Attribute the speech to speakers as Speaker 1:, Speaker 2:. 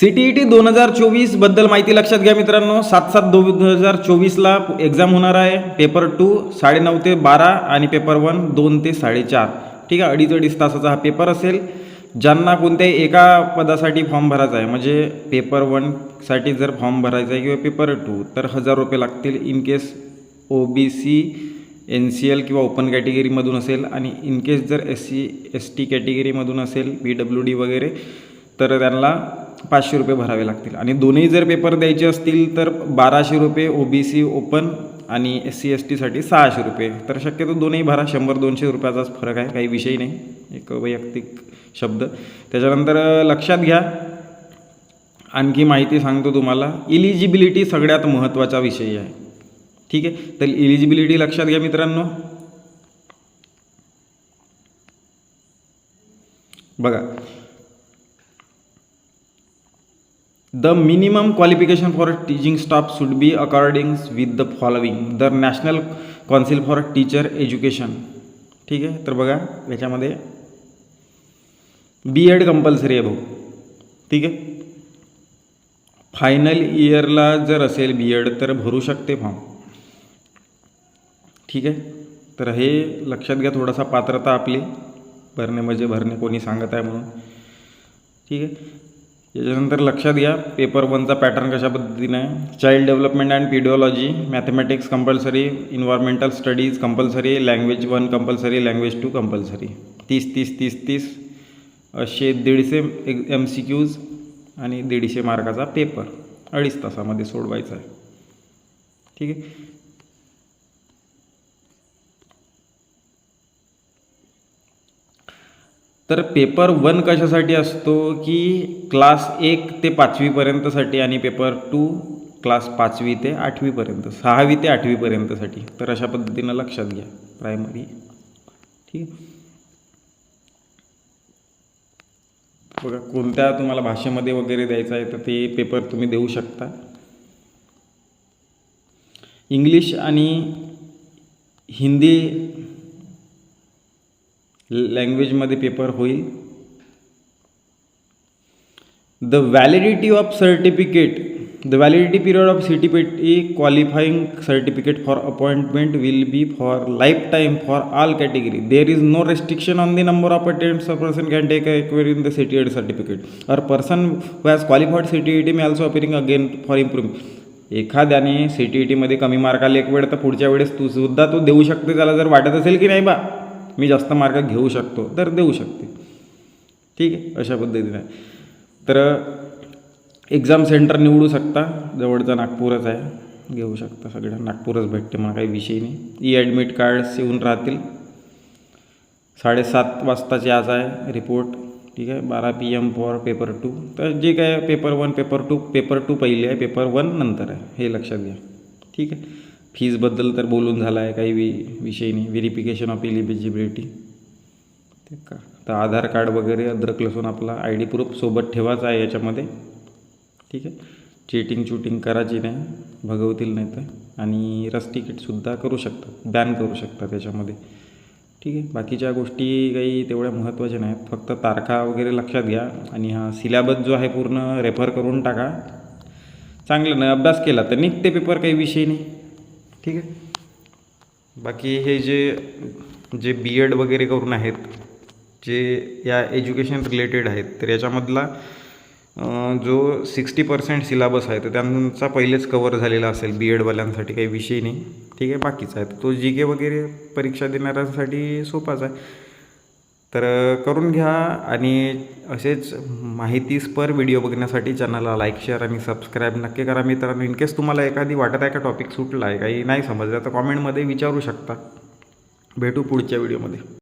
Speaker 1: C T E T दोन हजार चोवीसबद्दल माहिती लक्षात घ्या मित्रांनो. सात सात दोन हजार चोवीसला एक्झाम होणार आहे. पेपर टू साडेनऊ ते बारा आणि पेपर वन दोन ते साडेचार. ठीक आहे अडीच अडीच तासाचा हा पेपर असेल. ज्यांना कोणत्याही एका पदासाठी फॉर्म भरायचा आहे म्हणजे पेपर वनसाठी जर फॉर्म भरायचा आहे किंवा पेपर टू तर हजार रुपये लागतील in case O B C N C L किंवा ओपन कॅटेगरीमधून असेल. आणि इन केस जर एस सी एस टी कॅटेगरीमधून असेल पी डब्ल्यू डी वगैरे तर त्यांना पाचशे रुपये भरावे लागतील. आणि दोन्ही जर पेपर द्यायचे असतील तर बाराशे रुपये ओ बी सी ओपन आणि एस सी एस टीसाठी सहाशे रुपये. तर शक्यतो दोन्ही भरा. शंभर दोनशे रुपयाचाच फरक आहे. काही विषय नाही. एक वैयक्तिक शब्द. त्याच्यानंतर लक्षात घ्या. आणखी माहिती सांगतो तुम्हाला. इलिजिबिलिटी सगळ्यात महत्त्वाचा विषय आहे. ठीक आहे? तर इलिजिबिलिटी लक्षात घ्या मित्रांनो. बघा. The minimum qualification for teaching staff should be according with the following the National Council for Teacher Education ठीक आहे? तर बघा याच्यामध्ये बी एड कंपल्सरी आहे भाऊ. ठीक आहे? फायनल इयरला जर असेल बी एड तर भरू शकते फॉर्म ठीक आहे? तर हे लक्षात घ्या थोडासा पात्रता आपली. भरणे म्हणजे भरणे कोणी सांगत आहे म्हणून. ठीक आहे? याच्यानंतर लक्षात घ्या पेपर वनचा पॅटर्न कशा पद्धतीनं आहे? Child development and pedagogy mathematics compulsory environmental studies compulsory language one compulsory language two compulsory तीस तीस तीस तीस. असे दीडशे एम सी क्यूज आणि दीडशे मार्काचा पेपर अडीच तासामध्ये सोडवायचा आहे. ठीक आहे? तर पेपर वन कशासाठी असतो की क्लास एक ते पाचवीपर्यंतसाठी आणि पेपर टू क्लास पाचवी ते आठवीपर्यंत सहावी ते आठवीपर्यंतसाठी? तर अशा पद्धतीनं लक्षात घ्या प्रायमरी ठीक? बघा कोणत्या तुम्हाला भाषेमध्ये वगैरे द्यायचं आहे तर ते पेपर तुम्ही देऊ शकता. इंग्लिश आणि हिंदी लँग्वेजमध्ये पेपर होईल. The validity of certificate the validity period of certificate qualifying certificate for appointment will be for life time for all category there is no restriction on the number of attempts a person can take a acquiring the CTET certificate a person who has qualified C T E T may also appearing again for improve एखाद्याने C T E टीमध्ये कमी mark आले एक वेळ तर पुढच्या वेळेस तू सुद्धा तो देऊ शकते त्याला जर वाटत असेल की नाही बा. मी जास्त मार्क घेऊ शकतो तर देऊ शकते. ठीक आहे? अशा पद्धतीने. तर एक्झाम सेंटर निवडू शकता. जवळचा नागपूरच आहे. घेऊ शकता सगळ्या नागपूरच भेटते मला काही विषय नाही. ई ॲडमिट कार्ड्स येऊन राहतील. साडेसात वाजताचे आज आहे रिपोर्ट ठीक आहे? बारा P M for paper two तर जे काय paper one paper two paper two पहिले आहे पेपर वन नंतर आहे. हे लक्षात घ्या. ठीक आहे? फीजबद्दल तर बोलून झाला आहे काही वि विषय नाही. व्हेरिफिकेशन ऑफ एलिजिबिलिटी ते का? तर आधार कार्ड वगैरे अद्रक लसून आपला आय डी प्रूफ सोबत ठेवायचा आहे याच्यामध्ये. ठीक आहे? चेटिंग चुटिंग करायची नाही भगवतील नाही तर. आणि रस तिकीटसुद्धा करू शकतात बॅन करू शकतात त्याच्यामध्ये. ठीक आहे? बाकीच्या गोष्टी काही तेवढ्या महत्त्वाच्या नाहीत फक्त तारखा वगैरे लक्षात घ्या आणि हा सिलॅबस जो आहे पूर्ण रेफर करून टाका. चांगलं नाही अभ्यास केला तर निघते पेपर काही विषय नाही. ठीक आहे. बाकी हे जे जे बी एड वगैरे करून आहेत जे या एज्युकेशन रिलेटेड आहेत तर याच्यामधला जो सिक्स्टी पर्सेंट सिलेबस आहे तर त्यांचा पहिलेच कवर झालेला असेल बी एडवाल्यांसाठी काही विषय नाही. ठीक आहे बाकीचा आहे. तर तो जी के वगैरे परीक्षा देणाऱ्यांसाठी सोपाच आहे. तर करून घ्या आणि असेच माहितीस्पर व्हिडिओ बघण्यासाठी चॅनलला लाईक शेअर आणि सबस्क्राईब नक्की करा मित्रांनो. इनकेस तुम्हाला एखादी वाटत आहे का टॉपिक सुटला आहे काही नाही समजलं तर कॉमेंटमध्ये विचारू शकता. भेटू पुढच्या व्हिडिओमध्ये.